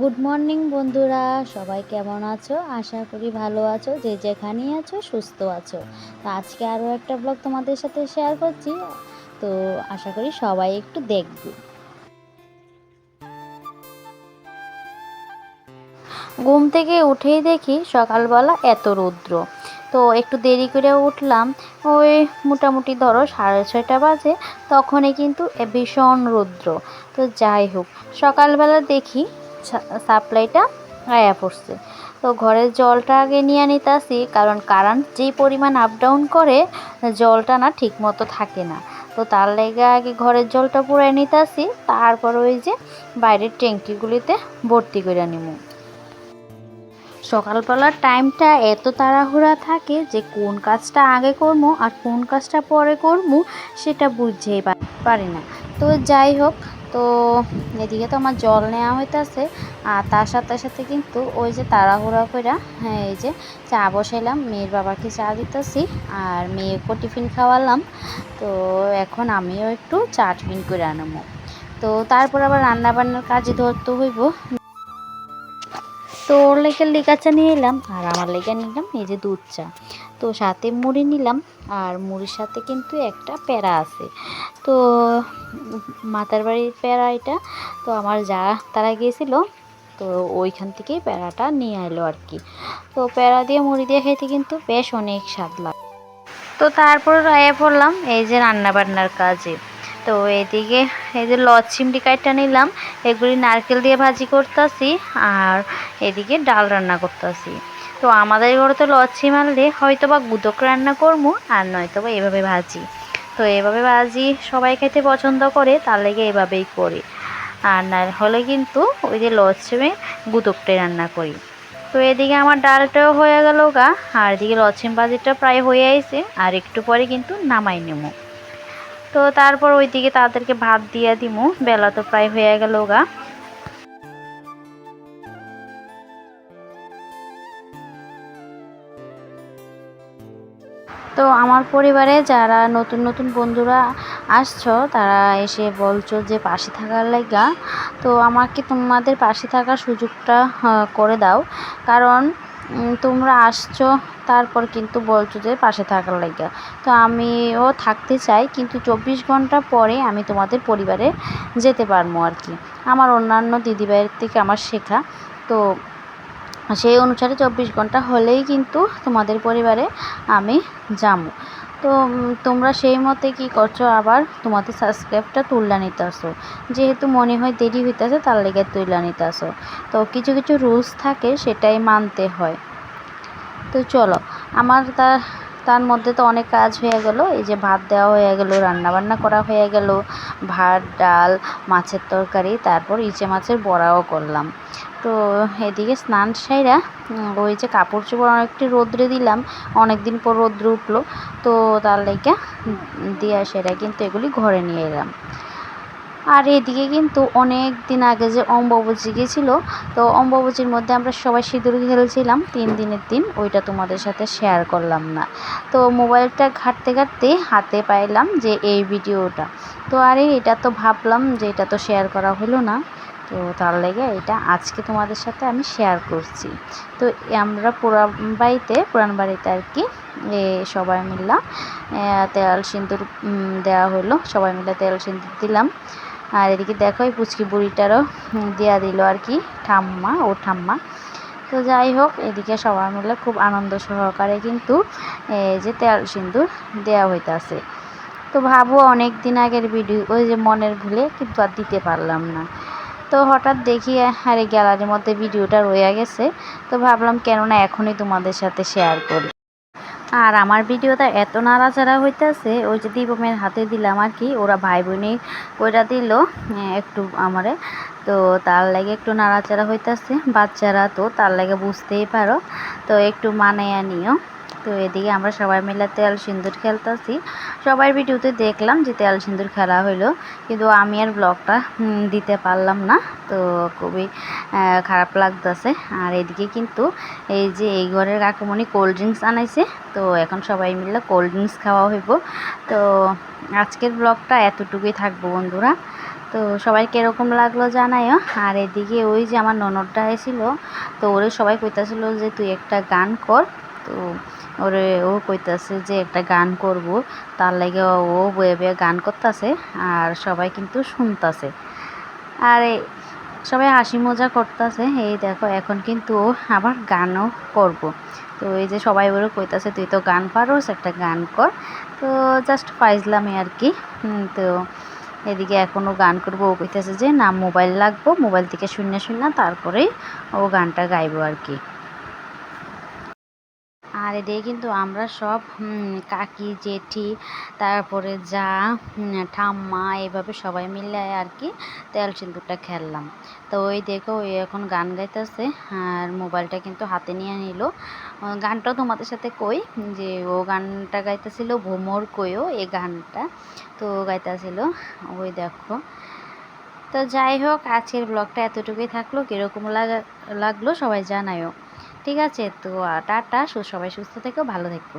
Good morning বন্ধুরা। সবাই কেমন আছো? আশা করি ভালো আছো। যে যেখানেই আছো, সুস্থ আছো। তো আজকে আরও একটা ব্লগ তোমাদের সাথে শেয়ার করছি। তো আশা করি সবাই একটু দেখবে। ঘুম থেকে উঠেই দেখি সকালবেলা এত রৌদ্র। তো একটু দেরি করে উঠলাম। ওই মোটামুটি ধরো সাড়ে ছয়টা বাজে, তখনই কিন্তু ভীষণ রৌদ্র। তো যাই হোক, সকালবেলা দেখি সাপ্লাইটা আয়া পড়ছে। তো ঘরের জলটা আগে নিয়ে নিতেছি, কারণ কারেন্ট যেই পরিমাণ আপ ডাউন করে, জলটা না ঠিক মতো থাকে না। তো তার লেগে আগে ঘরের জলটা পুরাই নিতেছি, তারপর ওই যে বাইরের ট্যাঙ্কিগুলিতে ভর্তি করে নিব। সকালবেলার টাইমটা এত তাড়াহুড়া থাকে যে কোন কাজটা আগে করব আর কোন কাজটা পরে করব, সেটা বুঝতেই পারি না। তো যাই হোক তো এদিকে তো আমার জল নেওয়া হইতেছে, আর তার সাথে সাথে কিন্তু ওই যে তাড়াহুড়া করে হ্যাঁ এই যে চা বসাইলাম, মেয়ের বাবাকে চা দিতেছি, আর মেয়েকেও টিফিন খাওয়ালাম, তো এখন আমিও একটু চা টিফিন করে আনব তো তারপর আবার রান্না বান্নার কাজে ধরতে হইব তো ওর লেগে লিকা চা নিয়ে এলাম, আর আমার লেগে নিলাম এই যে দুধ চা। তো সাথে মুড়ি নিলাম, আর মুড়ির সাথে কিন্তু একটা প্যারা আছে। তো মাতার বাড়ির প্যারা এটা, তো আমার যা তারা গিয়েছিল, তো ওইখান থেকেই প্যারাটা নিয়ে এলো আর কি। তো প্যারা দিয়ে মুড়ি দিয়ে খেতে কিন্তু বেশ অনেক স্বাদ লাগে। তো তারপর রায়ে পড়লাম এই যে রান্না বান্নার কাজে। তো এদিকে এই যে লচ্ছিমটি কাইটটা নিলাম, এগুলি নারকেল দিয়ে ভাজি করতেছি আর এদিকে ডাল রান্না করতেছি। তো আমাদের ঘরে তো লচ্ছি মারলে হয়তো বা গুদক রান্না করব আর নয়তো বা এভাবে ভাজি। তো এভাবে ভাজি সবাই খেতে পছন্দ করে, তার লেগে এভাবেই করি। আর না হলে কিন্তু ওই যে লচ্ছিমে গুদকটাই রান্না করি। তো এদিকে আমার ডালটাও হয়ে গেল গা, আর এদিকে লচ্ছিম ভাজিটা প্রায় হয়ে আইছে, আর একটু পরে কিন্তু নামাই নেব তো তারপর ওইদিকে তাদেরকে ভাত দিয়ে দিমু। বেলা তো প্রায় হয়ে গেল গা। তো আমার পরিবারে যারা নতুন নতুন বন্ধুরা আসছো, তারা এসে বলছো যে পাশে থাকার লাইগা তো আমাকে তোমাদের পাশে থাকার সুযোগটা করে দাও। কারণ তোমরা আসছো, তারপর কিন্তু বলছো যে পাশে থাকার লাইগা তো আমিও থাকতে চাই, কিন্তু চব্বিশ ঘণ্টা পরে আমি তোমাদের পরিবারে যেতে পারব আর কি। আমার অন্যান্য দিদিভাইয়ের থেকে আমার শেখা। তো সেই অনুসারে চব্বিশ ঘণ্টা হলেই কিন্তু তোমাদের পরিবারে আমি যাব। তো তোমরা সেই মতে কি করছ? আবার তোমাদের সাবস্ক্রাইবটা তুললা নিতে আসো যেহেতু মনে হয় দেরি হইতেছে, তার লেগে তুললা নিতে আসো তো, কিছু কিছু রুলস থাকে, সেটাই মানতে হয়। তো, চলো, আমার তার তার মধ্যে তো অনেক কাজ হয়ে গেল। এই যে ভাত দেওয়া হয়ে গেল, রান্নাবান্না করা হয়ে গেল, ভাত, ডাল, মাছের তরকারি, তারপর ইচে মাছের বড়াও করলাম। তো এদিকে স্নান সাইরা ওই যে কাপড় চোপড় অনেকটি রোদ্রে দিলাম অনেক দিন পর রোদ্র উঠল, তো তার লেগে দিয়ে সেরা কিন্তু এগুলি ঘরে নিয়ে এলাম। আর এদিকে কিন্তু অনেক দিন আগে যে অম্বাবুচি গেছিল, তো অম্বাবুচির মধ্যে আমরা সবাই সিঁদুর খেলছিলাম, তিন দিনের দিন, ওইটা তোমাদের সাথে শেয়ার করলাম না। তো মোবাইলটা ঘাঁটতে ঘাঁটতে হাতে পাইলাম যে এই ভিডিওটা। তো আরে এটা তো ভাবলাম যে এটা তো শেয়ার করা হলো না। তো তার লেগে এটা আজকে তোমাদের সাথে আমি শেয়ার করছি। তো আমরা পুরান বাড়িতে পুরান বাড়িতে আর কি সবাই মিললাম তেল সিঁদুর দেওয়া হলো সবাই মিলে তেল সিঁদুর দিলাম। আর এদিকে দেখো এই পুচকি বুড়িটারও দেওয়া দিল আর কি ঠাম্মা ও ঠাম্মা। তো যাই হোক, এদিকে সবাই মিলে খুব আনন্দ সহকারে কিন্তু এই যে তেল সিঁদুর দেওয়া হইতাছে। তো ভাবো অনেক দিন আগের ভিডিও ওই যে মনের ভুলে কিন্তু আর দিতে পারলাম না। তো হঠাৎ দেখি, আরে গ্যালারির মধ্যে ভিডিওটা রয়ে গেছে। তো ভাবলাম, কেননা এখনই তোমাদের সাথে শেয়ার করি। আর আমার ভিডিওটা এত নাড়াচাড়া হইতেছে, ওই যে দীপমের হাতে দিলাম আর কি, ওরা ভাই বোনই ওইটা দিল একটু আমারে। তো তার লাগে একটু নাড়াচাড়া হইতেছে, বাচ্চারা তো তার লাগে বুঝতেই পারো। তো একটু মানাইয়া নিও। তো এদিকে আমরা সবাই মিলে তেল সিন্দুর খেলতেছি। সবাই ভিডিওতে দেখলাম যে তেল সিন্দুর খেলা হইল, কিন্তু আমি আর ব্লগটা দিতে পারলাম না। তো খুবই খারাপ লাগতেছে। আর এদিকে কিন্তু এই যে এই ঘরের কাকুমণি কোল্ড ড্রিঙ্কস আনাইছে, তো এখন সবাই মিলে কোল্ড ড্রিঙ্কস খাওয়া হইব। তো আজকের ব্লগটা এতটুকুই থাকব বন্ধুরা। তো সবাই কীরকম লাগল জানাইও। আর এদিকে ওই যে আমার ননদটা এসেছিল, তো ওরে সবাই কইতাছিল যে তুই একটা গান কর। তো ওরে, ও কইতাছে যে একটা গান করব, তার লাগে ও বয়ে বয়ে গান করতেছে আর সবাই কিন্তু শুনতাছে। আর, সবাই হাসি মজা করতেছে। এই দেখো, এখন কিন্তু ও আবার গানও করব। তো এই যে সবাই ওরে কইতাছে, তুই তো গান পারোস, একটা গান কর। তো জাস্ট ফাইজলামে আর কি। তো এদিকে এখনও গান করব। ও কইতেছে যে, না, মোবাইল লাগবো। মোবাইল থেকে শূন্য শূন্য তারপরেই ও গানটা গাইবো আর কি। আর এদিকে কিন্তু আমরা সব কাকি, জেঠি, তারপরে যা ঠাম্মা, এভাবে সবাই মিলে আর কি তেল সিন্দুরটা খেললাম। তো ওই দেখো, ওই এখন গান গাইতেছে আর মোবাইলটা কিন্তু হাতে নিয়ে নিল। গানটাও তোমাদের সাথে কই, যে ও গানটা গাইতেছিল ভোমর কইও, এই গানটা তো গাইতেছিল। ওই দেখো। তো যাই হোক, আজকের ব্লগটা এতটুকুই থাকল। কীরকম লাগা, লাগল সবাই জানায়ও। ঠিক আছে তো টাটা সবাই সুস্থ থেকো ভালো থেকো।